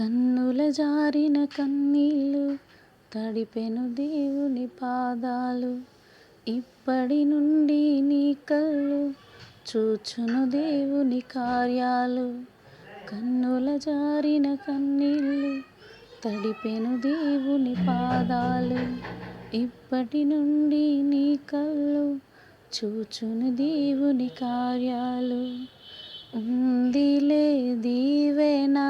కన్నుల జారిన కన్నీళ్ళు తడిపెను దేవుని పాదాలు. ఇప్పటి నుండి నీ కళ్ళు చూచును దేవుని కార్యాలు. కన్నుల జారిన కన్నీళ్ళు తడిపెను దేవుని పాదాలు. ఇప్పటి నుండి నీ కళ్ళు చూచును దేవుని కార్యాలు. ఉందిలే దీవేనా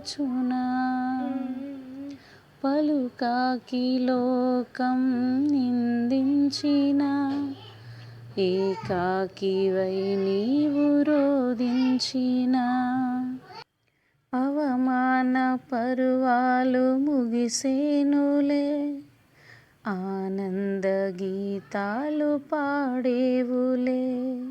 మరచునా పలుకాకి లోకం నిందించిన ఏకాకివై నీవు రోధించిన. అవమాన పరువాలు ముగిసేనులే ఆనంద గీతాలు పాడేవులే.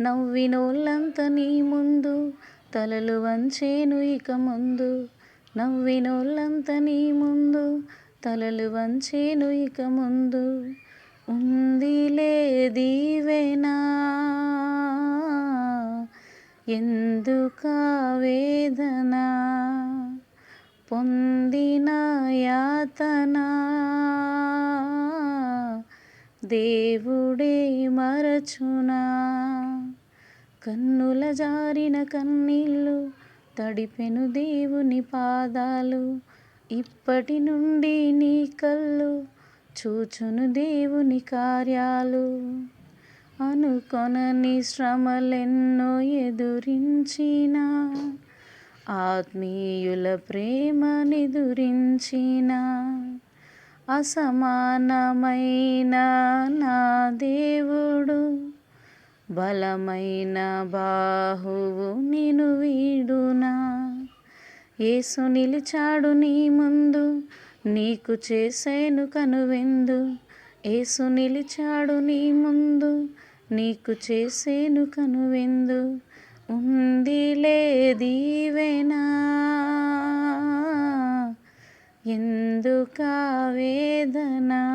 నవ్వినోళ్ళంత నీ ముందు తలలు వంచేను ఇక ముందు నవ్వినోళ్ళంత నీ ముందు. తలలు వంచేను ఇక ముందు ఉందిలే దీవెనా ఎందుకా వేదన? పొందిన యాతనా? దేవుడే మరచునా? కన్నుల జారిన కన్నీళ్ళు తడిపెను దేవుని పాదాలు. ఇప్పటి నుండి నీ కళ్ళు చూచును దేవుని కార్యాలు. అనుకొనని శ్రమలెన్నో ఎదురించిన ఆత్మీయుల ప్రేమనిదురించిన అసమానమైన నా దేవుడు. బలమైన బాహువు నేను వీడునా? ఏసు నిలిచాడు నీ ముందు నీకు చేసేను కనువిందు. ఏసు నిలిచాడు నీ ముందు నీకు చేసేను కనువిందు. ఉందిలే దీవెనా? ఎందుకా వేదనా?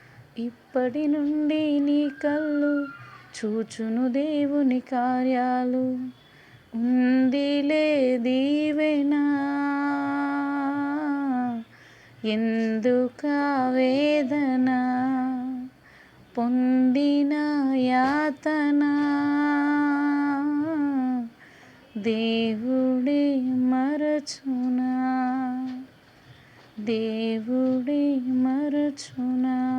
ఇప్పటి నుండి నీ కళ్ళు చూచును దేవుని కార్యాలు. ఉందిలే దీవెనా ఎందుక వేదన? పొందిన యాతన? దేవుడే మరచునా? దేవుడే మరచునా?